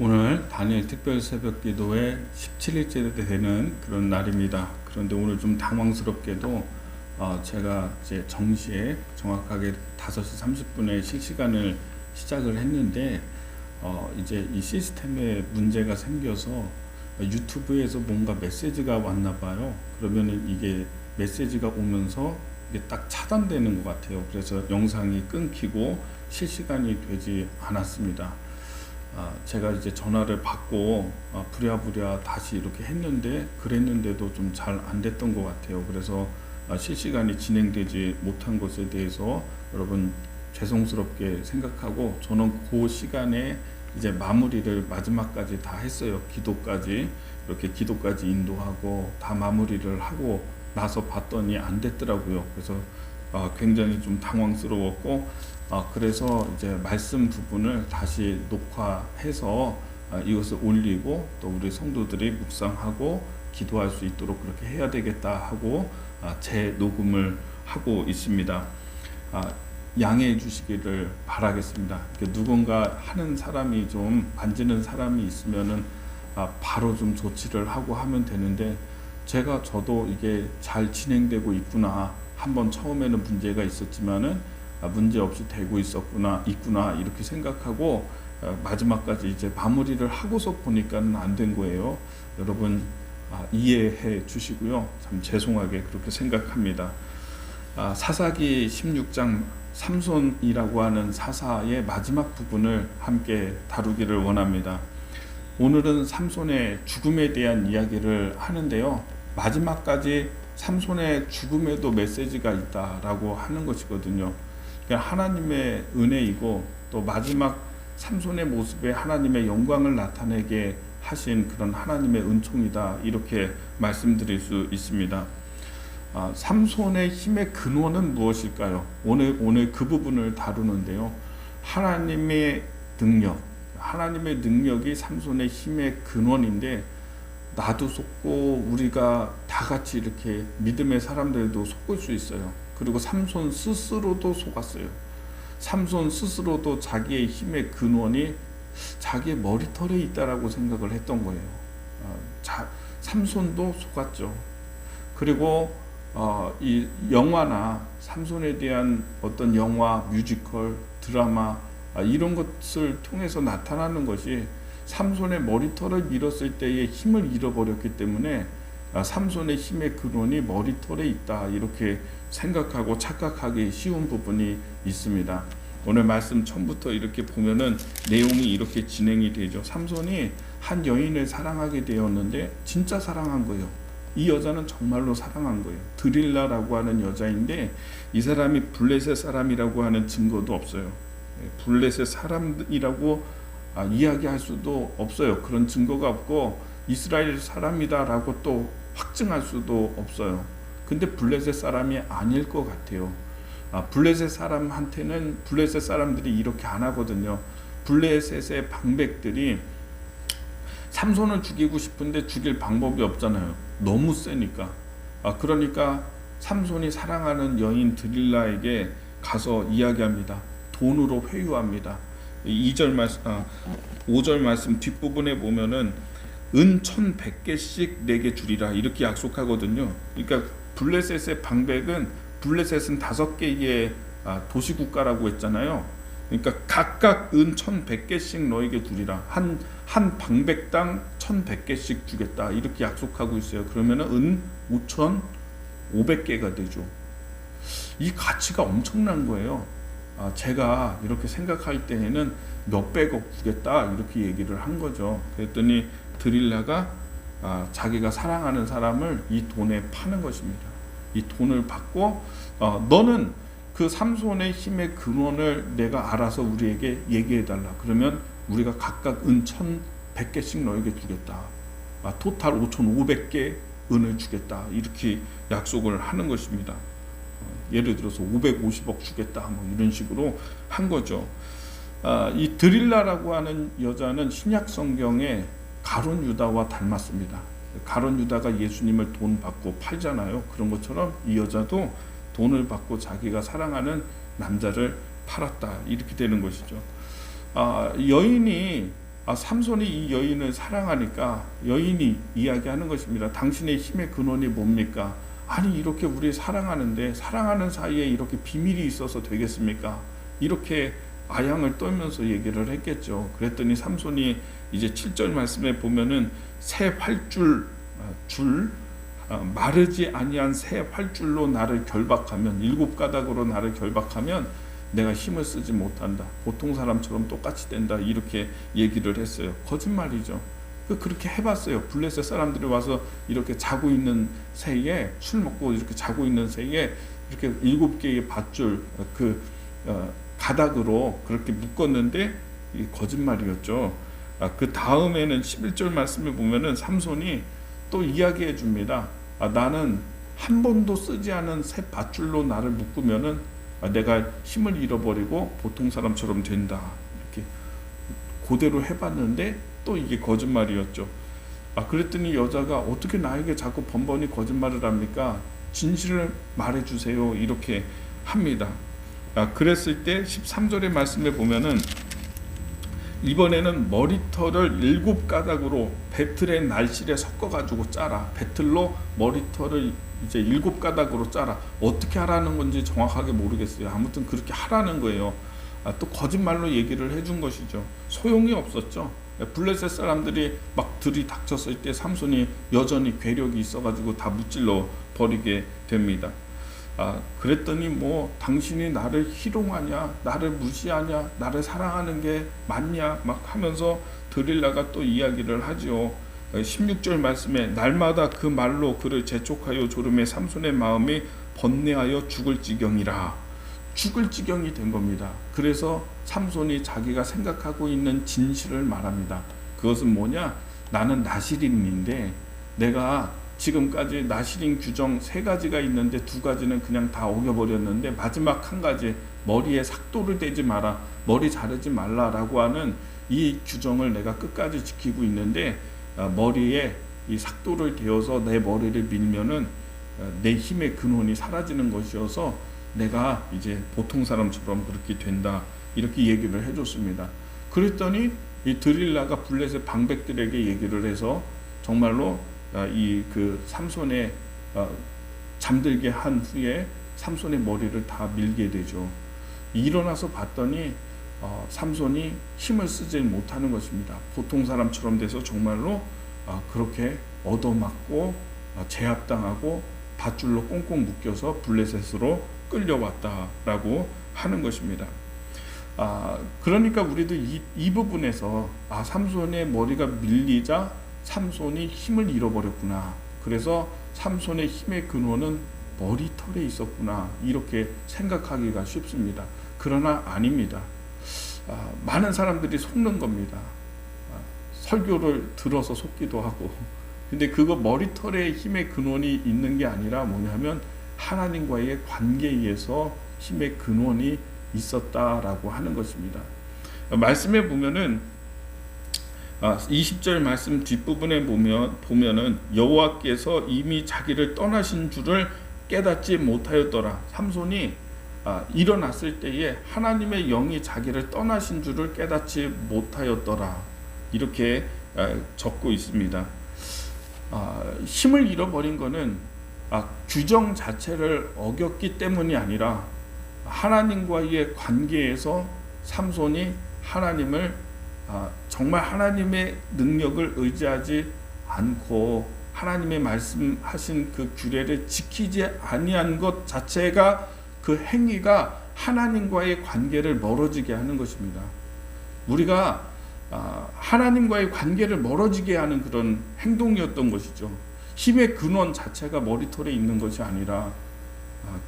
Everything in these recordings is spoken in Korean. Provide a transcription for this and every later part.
오늘 다니엘 특별 새벽 기도의 17일째 되는 그런 날입니다. 그런데 오늘 좀 당황스럽게도 어, 제가 이제 정시에 정확하게 5시 30분에 실시간을 시작을 했는데 어, 이제 이 시스템에 문제가 생겨서 유튜브에서 뭔가 메시지가 왔나 봐요. 그러면은 이게 메시지가 오면서 이게 딱 차단되는 것 같아요. 그래서 영상이 끊기고 실시간이 되지 않았습니다. 아, 제가 이제 전화를 받고 아, 부랴부랴 다시 이렇게 했는데 그랬는데도 좀 잘 안 됐던 것 같아요. 그래서 아, 실시간이 진행되지 못한 것에 대해서 여러분 죄송스럽게 생각하고 저는 그 시간에 이제 마무리를 마지막까지 다 했어요. 기도까지 이렇게 기도까지 인도하고 다 마무리를 하고 나서 봤더니 안 됐더라고요. 그래서 아, 굉장히 좀 당황스러웠고 아, 그래서 이제 말씀 부분을 다시 녹화해서 아, 이것을 올리고 또 우리 성도들이 묵상하고 기도할 수 있도록 그렇게 해야 되겠다 하고 아, 재녹음을 하고 있습니다. 아, 양해해 주시기를 바라겠습니다. 누군가 하는 사람이 좀 만지는 사람이 있으면은 아, 바로 좀 조치를 하고 하면 되는데 제가 저도 이게 잘 진행되고 있구나. 한번 처음에는 문제가 있었지만은 아, 문제 없이 되고 있었구나, 있구나 이렇게 생각하고 어, 마지막까지 이제 마무리를 하고서 보니까는 안 된 거예요. 여러분 아, 이해해 주시고요. 참 죄송하게 그렇게 생각합니다. 아, 사사기 16장 삼손이라고 하는 사사의 마지막 부분을 함께 다루기를 원합니다. 오늘은 삼손의 죽음에 대한 이야기를 하는데요. 마지막까지 삼손의 죽음에도 메시지가 있다라고 하는 것이거든요. 하나님의 은혜이고 또 마지막 삼손의 모습에 하나님의 영광을 나타내게 하신 그런 하나님의 은총이다 이렇게 말씀드릴 수 있습니다. 아, 삼손의 힘의 근원은 무엇일까요? 오늘 오늘 그 부분을 다루는데요. 하나님의 능력, 하나님의 능력이 삼손의 힘의 근원인데 나도 속고 우리가 다 같이 이렇게 믿음의 사람들도 속을 수 있어요. 그리고 삼손 스스로도 속았어요. 삼손 스스로도 자기의 힘의 근원이 자기의 머리털에 있다라고 생각을 했던 거예요. 어, 자, 삼손도 속았죠. 그리고 어, 이 영화나 삼손에 대한 어떤 영화, 뮤지컬, 드라마 아, 이런 것을 통해서 나타나는 것이 삼손의 머리털을 밀었을 때의 힘을 잃어버렸기 때문에 아, 삼손의 힘의 근원이 머리털에 있다 이렇게 생각하고 착각하기 쉬운 부분이 있습니다. 오늘 말씀 처음부터 이렇게 보면은 내용이 이렇게 진행이 되죠. 삼손이 한 여인을 사랑하게 되었는데 진짜 사랑한 거예요. 이 여자는 정말로 사랑한 거예요. 드릴라라고 하는 여자인데 이 사람이 블레셋 사람이라고 하는 증거도 없어요. 예, 블레셋 사람이라고 아, 이야기할 수도 없어요. 그런 증거가 없고 이스라엘 사람이다라고 또 확증할 수도 없어요. 근데 블레셋 사람이 아닐 것 같아요. 아, 블레셋 사람한테는 블레셋 사람들이 이렇게 안 하거든요. 블레셋의 방백들이 삼손을 죽이고 싶은데 죽일 방법이 없잖아요. 너무 세니까. 아, 그러니까 삼손이 사랑하는 여인 드릴라에게 가서 이야기합니다. 돈으로 회유합니다. 2절 말씀, 아, 5절 말씀 뒷부분에 보면은 은 1100개씩 내게 주리라 이렇게 약속하거든요. 그러니까 블레셋의 방백은 블레셋은 다섯 개의 아, 도시 국가라고 했잖아요. 그러니까 각각 은 1100개씩 너에게 주리라. 한, 한 방백당 1100개씩 주겠다. 이렇게 약속하고 있어요. 그러면은 은 5500개가 되죠. 이 가치가 엄청난 거예요. 아, 제가 이렇게 생각할 때에는 몇백억 주겠다. 이렇게 얘기를 한 거죠. 그랬더니 드릴라가 아, 자기가 사랑하는 사람을 이 돈에 파는 것입니다. 이 돈을 받고 어, 너는 그 삼손의 힘의 근원을 내가 알아서 우리에게 얘기해 달라. 그러면 우리가 각각 은 1,100개씩 너에게 주겠다. 아, 토탈 5,500개 은을 주겠다. 이렇게 약속을 하는 것입니다. 어, 예를 들어서 550억 주겠다. 뭐 이런 식으로 한 거죠. 아, 이 드릴라라고 하는 여자는 신약 성경에 가론 유다와 닮았습니다. 가론 유다가 예수님을 돈 받고 팔잖아요. 그런 것처럼 이 여자도 돈을 받고 자기가 사랑하는 남자를 팔았다 이렇게 되는 것이죠. 아, 여인이 아, 삼손이 이 여인을 사랑하니까 여인이 이야기하는 것입니다. 당신의 힘의 근원이 뭡니까? 아니 이렇게 우리 사랑하는데 사랑하는 사이에 이렇게 비밀이 있어서 되겠습니까? 이렇게 아양을 떨면서 얘기를 했겠죠. 그랬더니 삼손이 이제 7절 말씀에 보면은 새 활줄 아, 줄 아, 마르지 아니한 새 활줄로 나를 결박하면 일곱 가닥으로 나를 결박하면 내가 힘을 쓰지 못한다. 보통 사람처럼 똑같이 된다. 이렇게 얘기를 했어요. 거짓말이죠. 그 그렇게 해봤어요. 블레셋 사람들이 와서 이렇게 자고 있는 새에 술 먹고 이렇게 자고 있는 새에 이렇게 일곱 개의 밧줄 그 어, 가닥으로 그렇게 묶었는데 이 거짓말이었죠. 아, 그 다음에는 11절 말씀을 보면은 삼손이 또 이야기해 줍니다. 아, 나는 한 번도 쓰지 않은 새 밧줄로 나를 묶으면은 아, 내가 힘을 잃어버리고 보통 사람처럼 된다. 이렇게 그대로 해봤는데 또 이게 거짓말이었죠. 아 그랬더니 여자가 어떻게 나에게 자꾸 번번이 거짓말을 합니까? 진실을 말해주세요. 이렇게 합니다. 아 그랬을 때 13절의 말씀에 보면은 이번에는 머리털을 일곱 가닥으로 배틀의 날실에 섞어가지고 짜라. 배틀로 머리털을 이제 일곱 가닥으로 짜라. 어떻게 하라는 건지 정확하게 모르겠어요. 아무튼 그렇게 하라는 거예요. 아, 또 거짓말로 얘기를 해준 것이죠. 소용이 없었죠. 블레셋 사람들이 막 들이닥쳤을 때 삼손이 여전히 괴력이 있어가지고 다 무찔러 버리게 됩니다. 아, 그랬더니 뭐 당신이 나를 희롱하냐, 나를 무시하냐, 나를 사랑하는 게 맞냐 막 하면서 드릴라가 또 이야기를 하죠. 16절 말씀에 날마다 그 말로 그를 재촉하여 조름의 삼손의 마음이 번뇌하여 죽을 지경이라 죽을 지경이 된 겁니다. 그래서 삼손이 자기가 생각하고 있는 진실을 말합니다. 그것은 뭐냐? 나는 나시린인데 내가 지금까지 나시린 규정 세 가지가 있는데 두 가지는 그냥 다 어겨버렸는데 마지막 한 가지 머리에 삭도를 대지 마라 머리 자르지 말라라고 하는 이 규정을 내가 끝까지 지키고 있는데 어, 머리에 이 삭도를 대어서 내 머리를 밀면은 어, 내 힘의 근원이 사라지는 것이어서 내가 이제 보통 사람처럼 그렇게 된다 이렇게 얘기를 해줬습니다. 그랬더니 이 드릴라가 블레셋 방백들에게 얘기를 해서 정말로 아, 이 그 삼손의 어, 잠들게 한 후에 삼손의 머리를 다 밀게 되죠. 일어나서 봤더니 어, 삼손이 힘을 쓰지 못하는 것입니다. 보통 사람처럼 돼서 정말로 어, 그렇게 얻어맞고 어, 제압당하고 밧줄로 꽁꽁 묶여서 블레셋으로 끌려왔다라고 하는 것입니다. 아, 그러니까 우리도 이, 이 부분에서 아, 삼손의 머리가 밀리자 삼손이 힘을 잃어버렸구나. 그래서 삼손의 힘의 근원은 머리털에 있었구나. 이렇게 생각하기가 쉽습니다. 그러나 아닙니다. 아, 많은 사람들이 속는 겁니다. 아, 설교를 들어서 속기도 하고. 근데 그거 머리털에 힘의 근원이 있는 게 아니라 뭐냐면 하나님과의 관계에서 힘의 근원이 있었다라고 하는 것입니다. 말씀에 보면은 20절 말씀 뒷부분에 보면 보면은 여호와께서 이미 자기를 떠나신 줄을 깨닫지 못하였더라. 삼손이 아, 일어났을 때에 하나님의 영이 자기를 떠나신 줄을 깨닫지 못하였더라. 이렇게 아, 적고 있습니다. 아, 힘을 잃어버린 것은 규정 자체를 어겼기 때문이 아니라 하나님과의 관계에서 삼손이 하나님을 정말 하나님의 능력을 의지하지 않고 하나님의 말씀하신 그 규례를 지키지 아니한 것 자체가 그 행위가 하나님과의 관계를 멀어지게 하는 것입니다. 우리가 하나님과의 관계를 멀어지게 하는 그런 행동이었던 것이죠. 힘의 근원 자체가 머리털에 있는 것이 아니라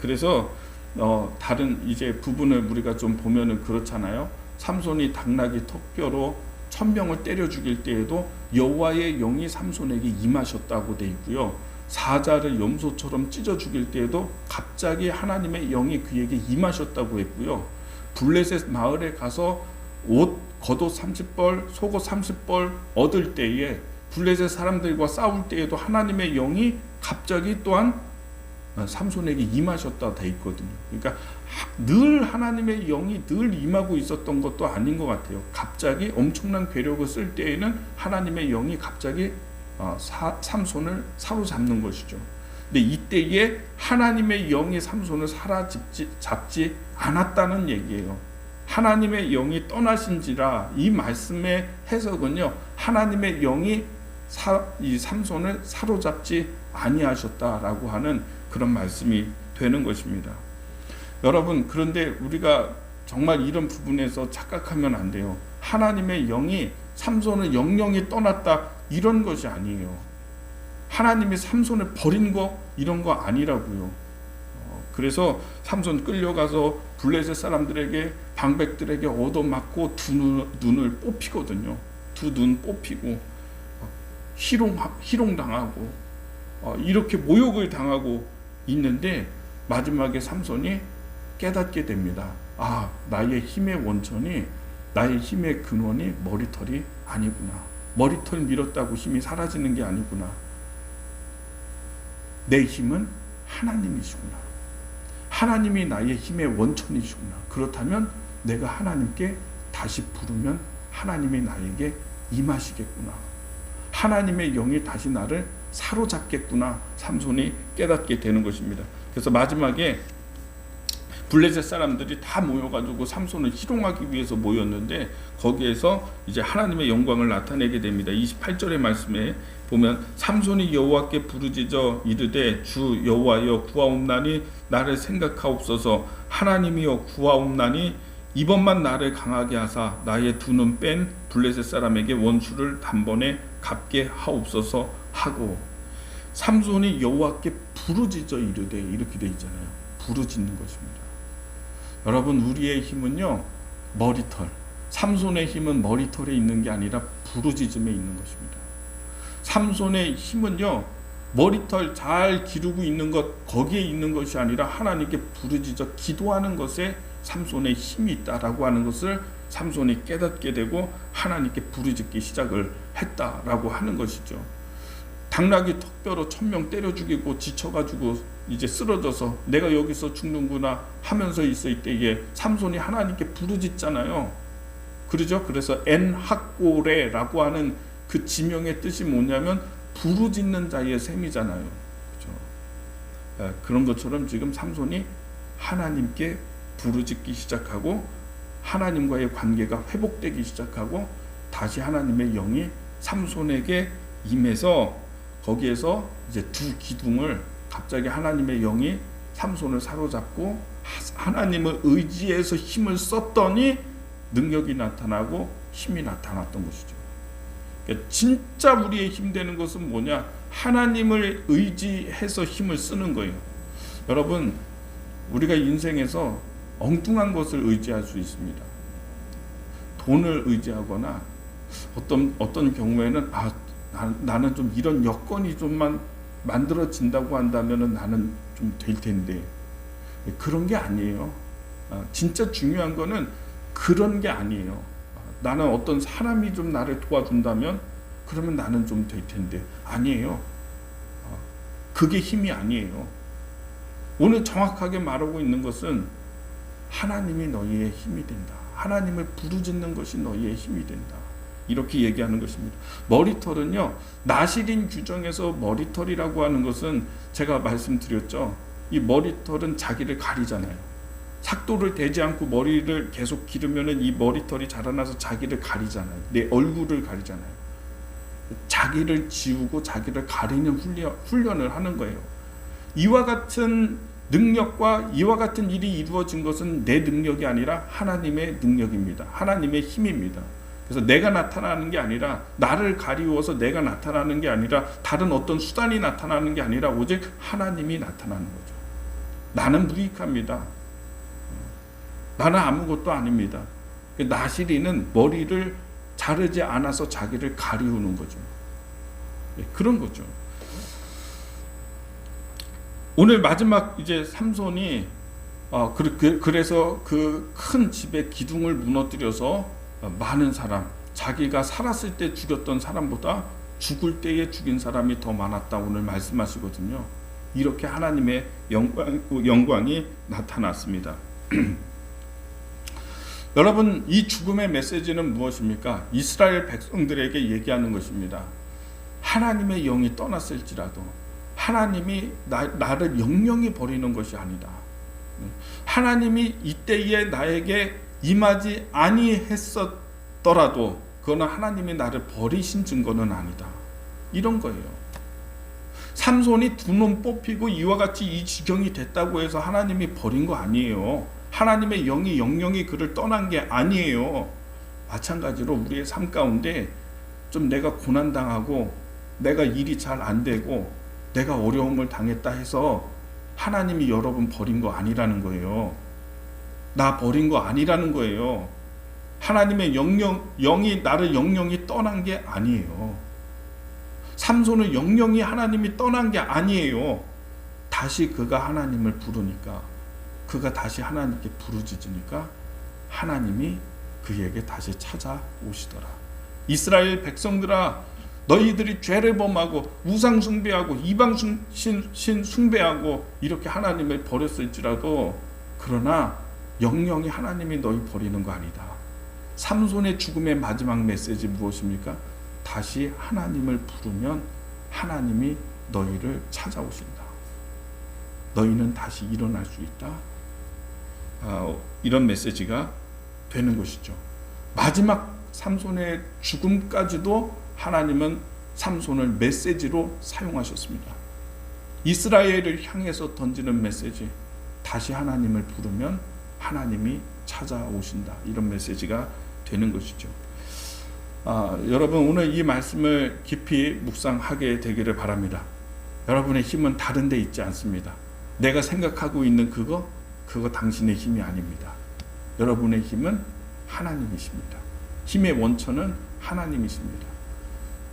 그래서 어, 다른 이제 부분을 우리가 좀 보면은 그렇잖아요. 삼손이 당나귀 턱뼈로 천명을 때려 죽일 때에도 여호와의 영이 삼손에게 임하셨다고 돼 있고요. 사자를 염소처럼 찢어 죽일 때에도 갑자기 하나님의 영이 그에게 임하셨다고 했고요. 블레셋 마을에 가서 옷 겉옷 30벌, 속옷 30벌 얻을 때에 블레셋 사람들과 싸울 때에도 하나님의 영이 갑자기 또한 어, 삼손에게 임하셨다 돼 있거든요. 그러니까 하- 늘 하나님의 영이 늘 임하고 있었던 것도 아닌 것 같아요. 갑자기 엄청난 괴력을 쓸 때에는 하나님의 영이 갑자기 어, 사, 삼손을 사로잡는 것이죠. 근데 이때에 하나님의 영이 삼손을 사로잡지 잡지 않았다는 얘기예요. 하나님의 영이 떠나신지라 이 말씀의 해석은요. 하나님의 영이 사, 이 삼손을 사로잡지 아니하셨다라고 하는 그런 말씀이 되는 것입니다. 여러분 그런데 우리가 정말 이런 부분에서 착각하면 안 돼요. 하나님의 영이 삼손을 영영이 떠났다 이런 것이 아니에요. 하나님이 삼손을 버린 거 이런 거 아니라고요. 어, 그래서 삼손 끌려가서 블레셋 사람들에게 방백들에게 얻어맞고 두 눈, 눈을 뽑히거든요. 두 눈 뽑히고 어, 희롱 희롱 당하고 어, 이렇게 모욕을 당하고 있는데 마지막에 삼손이 깨닫게 됩니다. 아 나의 힘의 원천이 나의 힘의 근원이 머리털이 아니구나. 머리털 밀었다고 힘이 사라지는 게 아니구나. 내 힘은 하나님이시구나. 하나님이 나의 힘의 원천이시구나. 그렇다면 내가 하나님께 다시 부르면 하나님이 나에게 임하시겠구나. 하나님의 영이 다시 나를 사로잡겠구나. 삼손이 깨닫게 되는 것입니다. 그래서 마지막에 블레셋 사람들이 다 모여가지고 삼손을 희롱하기 위해서 모였는데 거기에서 이제 하나님의 영광을 나타내게 됩니다. 28절의 말씀에 보면 삼손이 여호와께 부르짖어 이르되 주 여호와여 구하옵나니 나를 생각하옵소서 하나님이여 구하옵나니 이번만 나를 강하게 하사 나의 두 눈 뺀 블레셋 사람에게 원수를 단번에 갚게 하옵소서 하고 삼손이 여호와께 부르짖어 이르되 이렇게 돼 있잖아요. 부르짖는 것입니다. 여러분 우리의 힘은요 머리털 삼손의 힘은 머리털에 있는 게 아니라 부르짖음에 있는 것입니다. 삼손의 힘은요 머리털 잘 기르고 있는 것 거기에 있는 것이 아니라 하나님께 부르짖어 기도하는 것에 삼손의 힘이 있다라고 하는 것을 삼손이 깨닫게 되고 하나님께 부르짖기 시작을 했다라고 하는 것이죠. 당나귀 턱뼈로 천명 때려 죽이고 지쳐가지고 이제 쓰러져서 내가 여기서 죽는구나 하면서 있을 때에 삼손이 하나님께 부르짖잖아요. 그러죠? 그래서 엔학고레라고 하는 그 지명의 뜻이 뭐냐면 부르짖는 자의 셈이잖아요. 그렇죠? 에, 그런 것처럼 지금 삼손이 하나님께 부르짖기 시작하고 하나님과의 관계가 회복되기 시작하고 다시 하나님의 영이 삼손에게 임해서 거기에서 이제 두 기둥을 갑자기 하나님의 영이 삼손을 사로잡고 하나님을 의지해서 힘을 썼더니 능력이 나타나고 힘이 나타났던 것이죠. 그러니까 진짜 우리의 힘 되는 것은 뭐냐? 하나님을 의지해서 힘을 쓰는 거예요. 여러분, 우리가 인생에서 엉뚱한 것을 의지할 수 있습니다. 돈을 의지하거나 어떤 어떤 경우에는 아 나, 나는 좀 이런 여건이 좀만 만들어진다고 한다면은 나는 좀 될 텐데 그런 게 아니에요. 아, 진짜 중요한 거는 그런 게 아니에요. 아, 나는 어떤 사람이 좀 나를 도와준다면 그러면 나는 좀 될 텐데 아니에요. 아, 그게 힘이 아니에요. 오늘 정확하게 말하고 있는 것은 하나님이 너희의 힘이 된다. 하나님을 부르짖는 것이 너희의 힘이 된다. 이렇게 얘기하는 것입니다. 머리털은요, 나시린 규정에서 머리털이라고 하는 것은 제가 말씀드렸죠. 이 머리털은 자기를 가리잖아요. 삭도를 대지 않고 머리를 계속 기르면은 이 머리털이 자라나서 자기를 가리잖아요. 내 얼굴을 가리잖아요. 자기를 지우고 자기를 가리는 훈련, 훈련을 하는 거예요. 이와 같은 능력과 이와 같은 일이 이루어진 것은 내 능력이 아니라 하나님의 능력입니다. 하나님의 힘입니다. 그래서 내가 나타나는 게 아니라 나를 가리워서 내가 나타나는 게 아니라 다른 어떤 수단이 나타나는 게 아니라 오직 하나님이 나타나는 거죠. 나는 무익합니다. 나는 아무것도 아닙니다. 나시리는 머리를 자르지 않아서 자기를 가리우는 거죠. 예, 그런 거죠. 오늘 마지막 이제 삼손이 어, 그, 그래서 그 큰 집의 기둥을 무너뜨려서 많은 사람, 자기가 살았을 때 죽였던 사람보다 죽을 때에 죽인 사람이 더 많았다 오늘 말씀하시거든요. 이렇게 하나님의 영광, 영광이 나타났습니다. 여러분 이 죽음의 메시지는 무엇입니까? 이스라엘 백성들에게 얘기하는 것입니다. 하나님의 영이 떠났을지라도 하나님이 나, 나를 영영히 버리는 것이 아니다. 하나님이 이때에 나에게 임하지 아니했었더라도 그거는 하나님이 나를 버리신 증거는 아니다. 이런 거예요. 삼손이 두 눈 뽑히고 이와 같이 이 지경이 됐다고 해서 하나님이 버린 거 아니에요. 하나님의 영이 영영이 그를 떠난 게 아니에요. 마찬가지로 우리의 삶 가운데 좀 내가 고난 당하고 내가 일이 잘 안 되고 내가 어려움을 당했다 해서 하나님이 여러분 버린 거 아니라는 거예요. 나 버린 거 아니라는 거예요. 하나님의 영영 영이 나를 영영이 떠난 게 아니에요. 삼손은 영영이 하나님이 떠난 게 아니에요. 다시 그가 하나님을 부르니까 그가 다시 하나님께 부르짖으니까 하나님이 그에게 다시 찾아오시더라. 이스라엘 백성들아 너희들이 죄를 범하고 우상 숭배하고 이방 신, 신 숭배하고 이렇게 하나님을 버렸을지라도 그러나 영영이 하나님이 너희 버리는 거 아니다. 삼손의 죽음의 마지막 메시지 무엇입니까? 다시 하나님을 부르면 하나님이 너희를 찾아오신다. 너희는 다시 일어날 수 있다. 아, 이런 메시지가 되는 것이죠. 마지막 삼손의 죽음까지도 하나님은 삼손을 메시지로 사용하셨습니다. 이스라엘을 향해서 던지는 메시지. 다시 하나님을 부르면 하나님이 찾아오신다. 이런 메시지가 되는 것이죠. 아, 여러분 오늘 이 말씀을 깊이 묵상하게 되기를 바랍니다. 여러분의 힘은 다른 데 있지 않습니다. 내가 생각하고 있는 그거 그거 당신의 힘이 아닙니다. 여러분의 힘은 하나님이십니다. 힘의 원천은 하나님이십니다.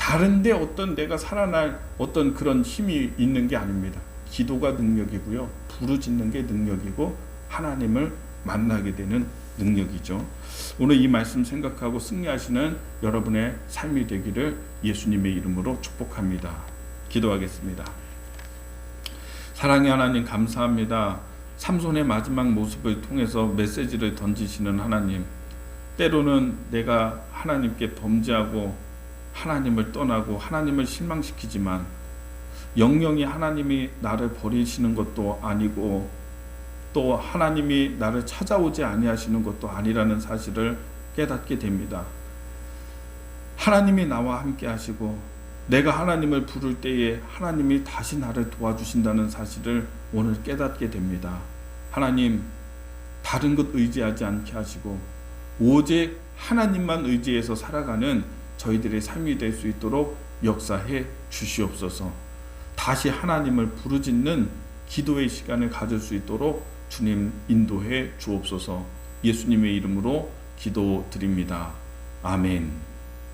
다른데 어떤 내가 살아날 어떤 그런 힘이 있는 게 아닙니다. 기도가 능력이고요. 부르짖는 게 능력이고 하나님을 만나게 되는 능력이죠. 오늘 이 말씀 생각하고 승리하시는 여러분의 삶이 되기를 예수님의 이름으로 축복합니다. 기도하겠습니다. 사랑의 하나님 감사합니다. 삼손의 마지막 모습을 통해서 메시지를 던지시는 하나님. 때로는 내가 하나님께 범죄하고 하나님을 떠나고 하나님을 실망시키지만 영영이 하나님이 나를 버리시는 것도 아니고 또 하나님이 나를 찾아오지 아니하시는 것도 아니라는 사실을 깨닫게 됩니다. 하나님이 나와 함께 하시고 내가 하나님을 부를 때에 하나님이 다시 나를 도와주신다는 사실을 오늘 깨닫게 됩니다. 하나님, 다른 것 의지하지 않게 하시고, 오직 하나님만 의지해서 살아가는 저희들의 삶이 될 수 있도록 역사해 주시옵소서. 다시 하나님을 부르짖는 기도의 시간을 가질 수 있도록 주님 인도해 주옵소서. 예수님의 이름으로 기도드립니다. 아멘.